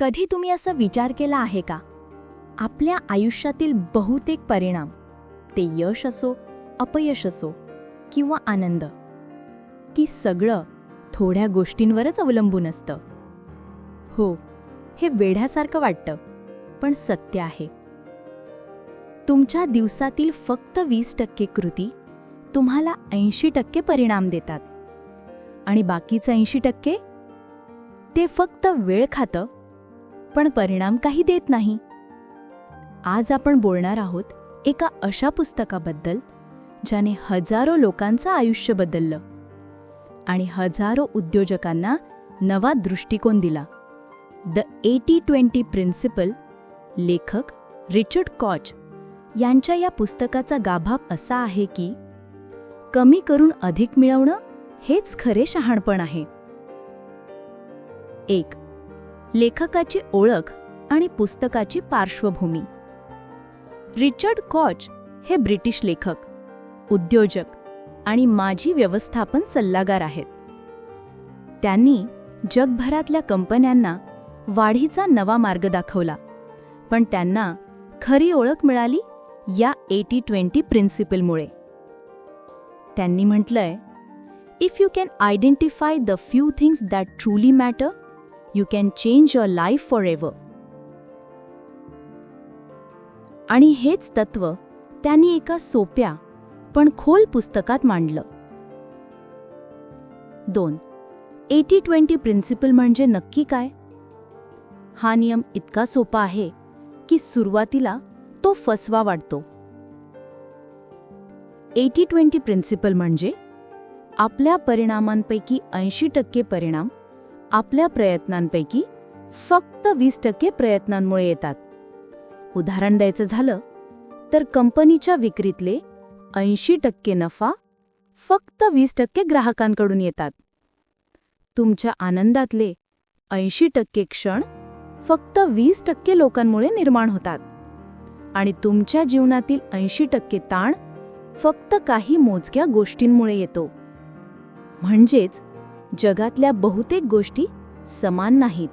कधी तुम्ही असा विचार केला आहे का? आपल्या आयुष्यातील बहुतेक परिणाम ते यश असो अपयश असो किंवा आनंद की सगळं थोड्या गोष्टींवरच अवलंबून असतं. हो हे वेढ्यासारखं वाटतं पण सत्य आहे. तुमच्या दिवसातील फक्त वीस टक्के कृती तुम्हाला ऐंशी टक्के परिणाम देतात. आणि बाकीचं ऐंशी टक्के? ते फक्त वेळ खातं पण परिणाम काही देत नाही. आज आपण बोलणार आहोत एका अशा पुस्तकाबद्दल ज्याने हजारो लोकांचं आयुष्य बदललं आणि हजारो उद्योजकांना नवा दृष्टिकोन दिला. द एटी ट्वेंटी प्रिन्सिपल लेखक रिचर्ड कॉच यांच्या या पुस्तकाचा गाभा असा आहे की कमी करून अधिक मिळवणं हेच खरे शहाणपण आहे. एक लेखकाची ओळख आणि पुस्तकाची पार्श्वभूमी. रिचर्ड कॉच हे ब्रिटिश लेखक उद्योजक आणि माजी व्यवस्थापन सल्लागार आहेत. त्यांनी जगभरातल्या कंपन्यांना वाढीचा नवा मार्ग दाखवला पण त्यांना खरी ओळख मिळाली या एटी ट्वेंटी प्रिन्सिपलमुळे. त्यांनी म्हटलंय if you can identify the few things that truly matter you can change your life for ever आणि हेच तत्व त्यांनी एका सोप्या पण खोल पुस्तकात मांडलं. दोन. एटी ट्वेंटी प्रिन्सिपल म्हणजे नक्की काय? हा नियम इतका सोपा आहे की सुरुवातीला तो फसवा वाटतो. एटी ट्वेंटी प्रिन्सिपल म्हणजे आपल्या परिणामांपैकी ऐंशी टक्के परिणाम आपल्या प्रयत्नांपैकी फक्त वीस टक्के प्रयत्नांमुळे येतात. उदाहरण द्यायचं झालं तर कंपनीच्या विक्रीतले ऐंशी टक्के नफा फक्त वीस टक्के ग्राहकांकडून येतात. तुमच्या आनंदातले ऐंशी टक्के क्षण फक्त वीस टक्के लोकांमुळे निर्माण होतात. आणि तुमच्या जीवनातील ऐंशी टक्के ताण फक्त काही मोजक्या गोष्टींमुळे येतो. म्हणजेच जगातल्या बहुतेक गोष्टी समान नाहीत.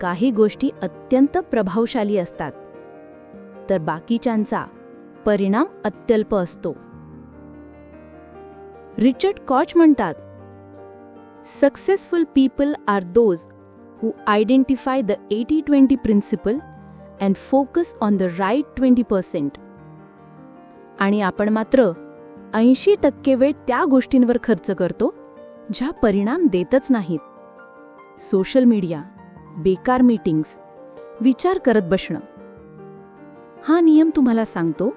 काही गोष्टी अत्यंत प्रभावशाली असतात. तर बाकीच्यांचा परिणाम अत्यल्प असतो. रिचर्ड कॉच म्हणतात successful people are those who identify the eighty twenty principle and focus on the right twenty percent आणि आपण मात्र ऐंशी टक्के वेळ त्या गोष्टींवर खर्च करतो? ज्या परिणाम देतच नाहीत. सोशल मीडिया बेकार मीटिंग्स विचार करत बसणं. हा नियम तुम्हाला सांगतो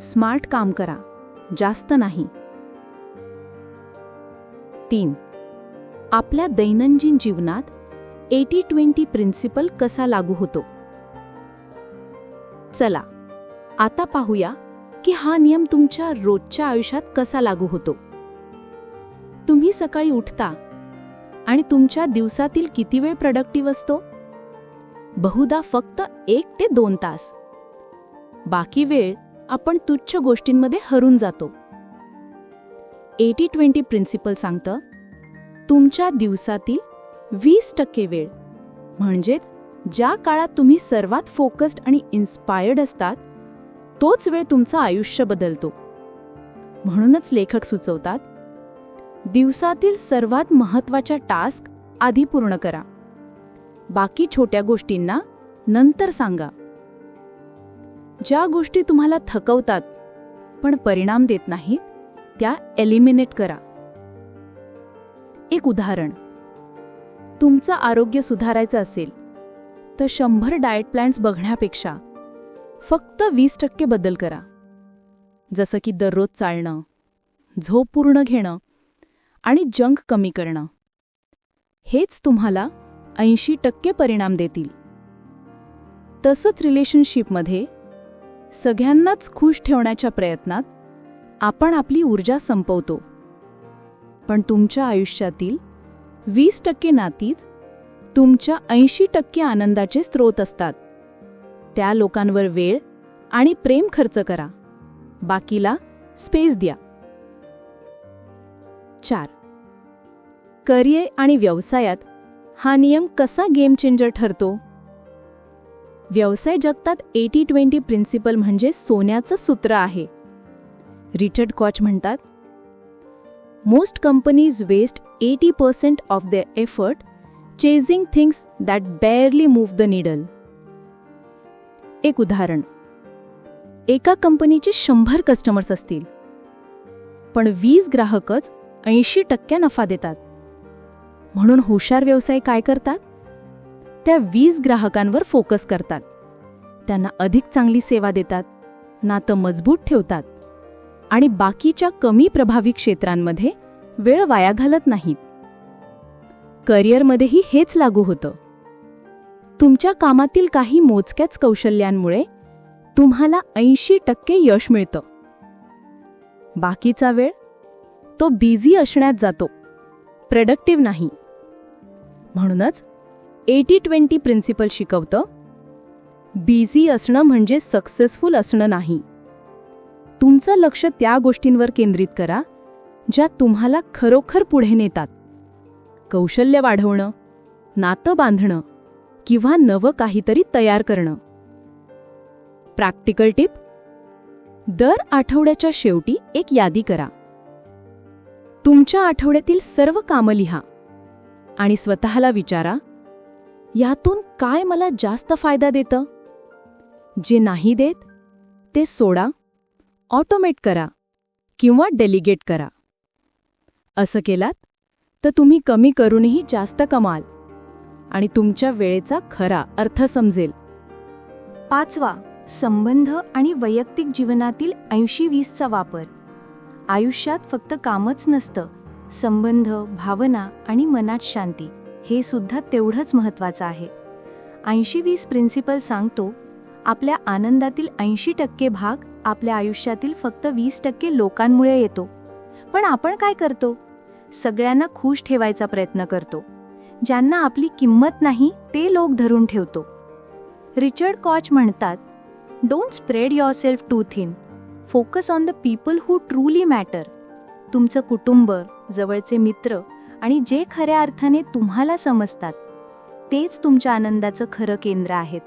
स्मार्ट काम करा जास्त नाही. तीन आपल्या दैनंदिन जीवनात एटी ट्वेंटी प्रिन्सिपल कसा लागू होतो? चला आता पाहूया की हा नियम तुमच्या रोजच्या आयुष्यात कसा लागू होतो. तुम्ही सकाळी उठता. आणि तुमच्या दिवसातील किती वेळ प्रोडक्टिव्ह असतो? बहुधा फक्त एक ते दोन तास. बाकी वेळ आपण तुच्छ गोष्टींमध्ये हरून जातो. एटी ट्वेंटी प्रिन्सिपल सांगतं तुमच्या दिवसातील वीस टक्के वेळ म्हणजेच ज्या काळात तुम्ही सर्वात फोकस्ड आणि इन्स्पायर्ड असतात तोच वेळ तुमचं आयुष्य बदलतो. म्हणूनच लेखक सुचवतात दिवसातील सर्वात महत्त्वाच्या टास्क आधी पूर्ण करा. बाकी छोट्या गोष्टींना नंतर सांगा. ज्या गोष्टी तुम्हाला थकवतात पण परिणाम देत नाहीत त्या एलिमिनेट करा. एक उदाहरण. तुमचं आरोग्य सुधारायचं असेल तर शंभर डाएट प्लॅन्स बघण्यापेक्षा फक्त वीस टक्के बदल करा. जसं की दररोज चालणं झोप पूर्ण घेणं आणि जंक कमी करणं. हेच तुम्हाला ऐंशी टक्के परिणाम देतील. तसंच रिलेशनशिपमध्ये सगळ्यांनाच खुश ठेवण्याच्या प्रयत्नात आपण आपली ऊर्जा संपवतो. पण तुमच्या आयुष्यातील वीस टक्के नातीच तुमच्या ऐंशी टक्के आनंदाचे स्रोत असतात. त्या लोकांवर वेळ आणि प्रेम खर्च करा. बाकीला स्पेस द्या. चार. करिअर आणि व्यवसायात हा नियम कसा गेम चेंजर ठरतो? व्यवसाय जगतात एटी ट्वेंटी प्रिन्सिपल म्हणजे सोन्याचं सूत्र आहे. रिचर्ड कॉच म्हणतात most companies waste eighty percent of the effort chasing things that barely move the needle एक उदाहरण एका कंपनीचे शंभर कस्टमर्स असतील पण वीस ग्राहकच ऐंशी टक्के नफा देतात. म्हणून हुशार व्यवसाय काय करतात? त्या वीस ग्राहकांवर फोकस करतात. त्यांना अधिक चांगली सेवा देतात नातं मजबूत ठेवतात आणि बाकीच्या कमी प्रभावी क्षेत्रांमध्ये वेळ वाया घालत नाहीत. करिअरमध्येही हेच लागू होतं. तुमच्या कामातील काही मोजक्याच कौशल्यांमुळे तुम्हाला ऐंशी टक्के यश मिळतं. बाकीचा वेळ तो बिझी असण्यात जातो. प्रडक्टिव्ह नाही. म्हणूनच एटी ट्वेंटी प्रिन्सिपल शिकवतं बिझी असणं म्हणजे सक्सेसफुल असणं नाही. तुमचं लक्ष त्या गोष्टींवर केंद्रित करा ज्या तुम्हाला खरोखर पुढे नेतात. कौशल्य वाढवणं नातं बांधणं किंवा नवं काहीतरी तयार करणं. प्रॅक्टिकल टिप दर आठवड्याच्या शेवटी एक यादी करा. तुमच्या आठवड्यातील सर्व कामं लिहा आणि स्वतःला विचारा यातून काय मला जास्त फायदा देतं? जे नाही देत ते सोडा ऑटोमेट करा किंवा डेलिगेट करा. असं केलात तर तुम्ही कमी करूनही जास्त कमाल आणि तुमच्या वेळेचा खरा अर्थ समजेल. पाचवा संबंध आणि वैयक्तिक जीवनातील ऐंशी वीसचा वापर. आयुष्यात फक्त कामच नसतं. संबंध भावना आणि मनात शांती हे सुद्धा तेवढंच महत्त्वाचं आहे. ऐंशी वीस प्रिन्सिपल सांगतो आपल्या आनंदातील ऐंशी टक्के भाग आपल्या आयुष्यातील फक्त वीस टक्के लोकांमुळे येतो. पण आपण काय करतो? सगळ्यांना खुश ठेवायचा प्रयत्न करतो. ज्यांना आपली किंमत नाही ते लोक धरून ठेवतो. रिचर्ड कॉच म्हणतात don't spread yourself too thin focus on the people who truly matter तुमचं कुटुंब जवळचे मित्र आणि जे खऱ्या अर्थाने तुम्हाला समजतात तेच तुमच्या आनंदाचं खरं केंद्र आहेत.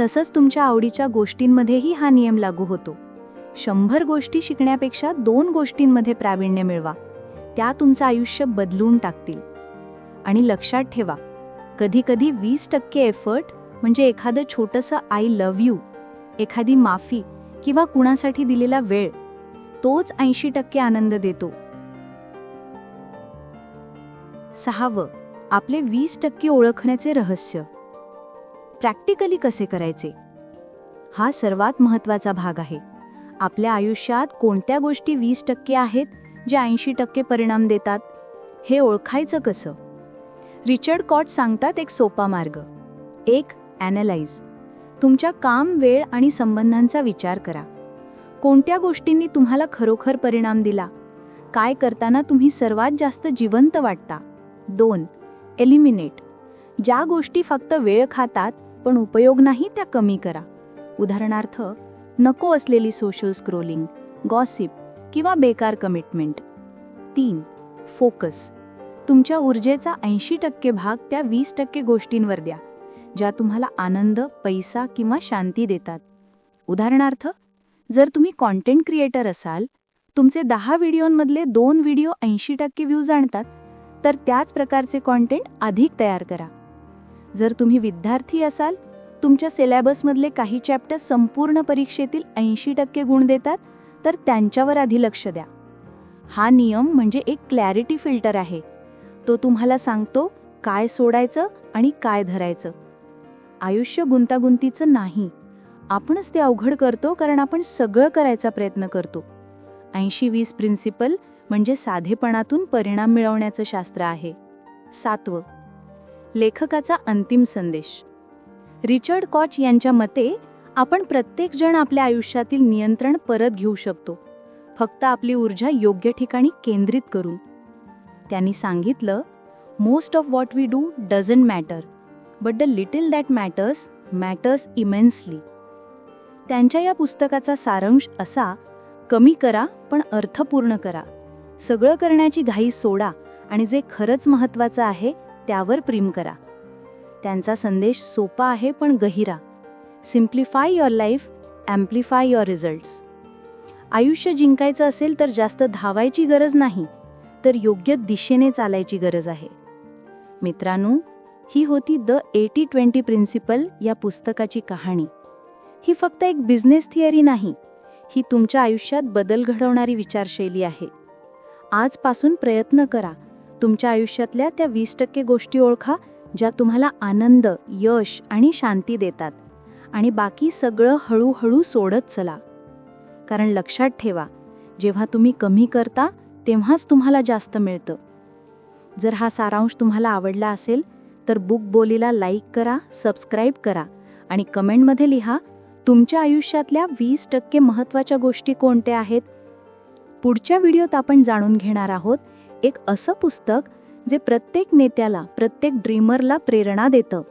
तसंच तुमच्या आवडीच्या गोष्टींमध्येही हा नियम लागू होतो. शंभर गोष्टी शिकण्यापेक्षा दोन गोष्टींमध्ये प्रावीण्य मिळवा. त्या तुमचं आयुष्य बदलून टाकतील. आणि लक्षात ठेवा कधीकधी वीस टक्के एफर्ट म्हणजे एखादं छोटंसं आय लव्ह यू एखादी माफी किंवा कुणासाठी दिलेला वेळ तोच ऐंशी टक्के आनंद देतो. सहावं आपले वीस टक्के ओळखण्याचे रहस्य. प्रॅक्टिकली कसे करायचे? हा सर्वात महत्त्वाचा भाग आहे. आपल्या आयुष्यात कोणत्या गोष्टी वीस टक्के आहेत जे ऐंशी टक्के परिणाम देतात हे ओळखायचं कसं? रिचर्ड कॉट सांगतात एक सोपा मार्ग. एक ॲनलाइज तुमच्या काम वेळ आणि संबंधांचा विचार करा. कोणत्या गोष्टींनी तुम्हाला खरोखर परिणाम दिला? काय करताना तुम्ही सर्वात जास्त जिवंत वाटता? दोन एलिमिनेट ज्या गोष्टी फक्त वेळ खातात पण उपयोग नाही त्या कमी करा. उदाहरणार्थ नको असलेली सोशल स्क्रोलिंग गॉसिप किंवा बेकार कमिटमेंट तीन फोकस तुमच्या ऊर्जेचा ऐंशी टक्के भाग त्या वीस टक्के गोष्टींवर द्या. ज्या तुम्हाला आनंद पैसा किंवा शांती देतात. उदाहरणार्थ जर तुम्ही कॉन्टेंट क्रिएटर असाल तुमचे दहा व्हिडिओंमधले दोन व्हिडिओ ऐंशी टक्के व्ह्यूज आणतात तर त्याच प्रकारचे कॉन्टेंट अधिक तयार करा. जर तुम्ही विद्यार्थी असाल तुमच्या सिलेबसमधले काही चॅप्टर संपूर्ण परीक्षेतील ऐंशी टक्के गुण देतात तर त्यांच्यावर आधी लक्ष द्या. हा नियम म्हणजे एक क्लॅरिटी फिल्टर आहे. तो तुम्हाला सांगतो काय सोडायचं आणि काय धरायचं. आयुष्य गुंतागुंतीचं नाही. आपणच ते अवघड करतो कारण आपण सगळं करायचा प्रयत्न करतो. ऐंशी वीस प्रिन्सिपल म्हणजे साधेपणातून परिणाम मिळवण्याचं शास्त्र आहे. सातवं. लेखकाचा अंतिम संदेश. रिचर्ड कॉच यांच्या मते आपण प्रत्येकजण आपल्या आयुष्यातील नियंत्रण परत घेऊ शकतो. फक्त आपली ऊर्जा योग्य ठिकाणी केंद्रित करून. त्यांनी सांगितलं most of what we do doesn't matter but the little that matters matters immensely त्यांच्या या पुस्तकाचा सारांश असा कमी करा पण अर्थपूर्ण करा. सगळं करण्याची घाई सोडा आणि जे खरंच महत्त्वाचं आहे त्यावर प्रेम करा. त्यांचा संदेश सोपा आहे पण गहिरा. Simplify your life amplify your results आयुष्य जिंकायचं असेल तर जास्त धावायची गरज नाही तर योग्य दिशेने चालायची गरज आहे. मित्रांनो ही होती द एटी ट्वेंटी प्रिन्सिपल या पुस्तकाची कहाणी. ही फक्त एक बिझनेस थिअरी नाही ही तुमच्या आयुष्यात बदल घडवणारी विचारशैली आहे. आजपासून प्रयत्न करा तुमच्या आयुष्यातल्या त्या वीस टक्के गोष्टी ओळखा ज्या तुम्हाला आनंद यश आणि शांती देतात. आणि बाकी सगळं हळूहळू सोडत चला. कारण लक्षात ठेवा जेव्हा तुम्ही कमी करता तेव्हाच तुम्हाला जास्त मिळतं. जर हा सारांश तुम्हाला आवडला असेल तर बुक बोलीला लाईक करा सबस्क्राईब करा आणि कमेंटमध्ये लिहा तुमच्या आयुष्यातल्या वीस टक्के महत्त्वाच्या गोष्टी कोणत्या आहेत? पुढच्या व्हिडिओत आपण जाणून घेणार आहोत एक असं पुस्तक जे प्रत्येक नेत्याला प्रत्येक ड्रीमरला प्रेरणा देतं.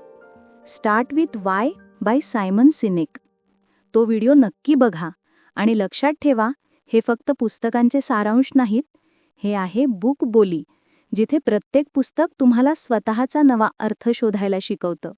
Start with why by Simon Sinek. तो व्हिडिओ नक्की बघा आणि लक्षात ठेवा हे फक्त पुस्तकांचे सारांश नाहीत हे आहे बुक बोली. जिथे प्रत्येक पुस्तक तुम्हाला स्वतःचा नवा अर्थ शोधायला शिकवतं.